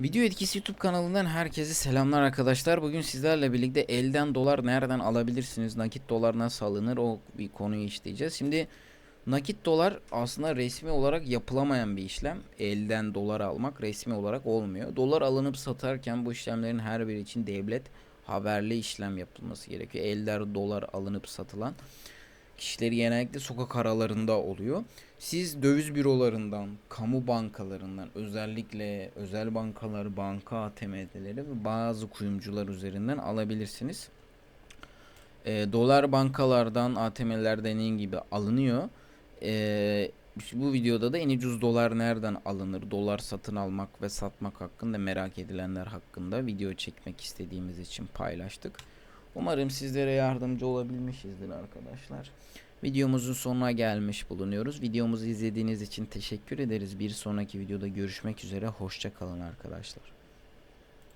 Video Etkisi YouTube kanalından herkese selamlar arkadaşlar. Bugün sizlerle birlikte elden dolar nereden alabilirsiniz, nakit dolar nasıl alınır o bir konuyu işleyeceğiz. Şimdi nakit dolar aslında resmi olarak yapılamayan bir işlem. Elden dolar almak resmi olarak olmuyor. Dolar alınıp satarken bu işlemlerin her biri için devlet haberli işlem yapılması gerekiyor. Elden dolar alınıp satılan kişileri genellikle sokak aralarında oluyor. Siz döviz bürolarından, kamu bankalarından, özellikle özel bankalar, banka ATM'leri ve bazı kuyumcular üzerinden alabilirsiniz. E, dolar bankalardan, ATM'lerden dediğim gibi alınıyor. E, bu videoda da en ucuz dolar nereden alınır, dolar satın almak ve satmak hakkında merak edilenler hakkında video çekmek istediğimiz için paylaştık. Umarım sizlere yardımcı olabilmişizdir arkadaşlar. Videomuzun sonuna gelmiş bulunuyoruz. Videomuzu izlediğiniz için teşekkür ederiz. Bir sonraki videoda görüşmek üzere. Hoşça kalın arkadaşlar.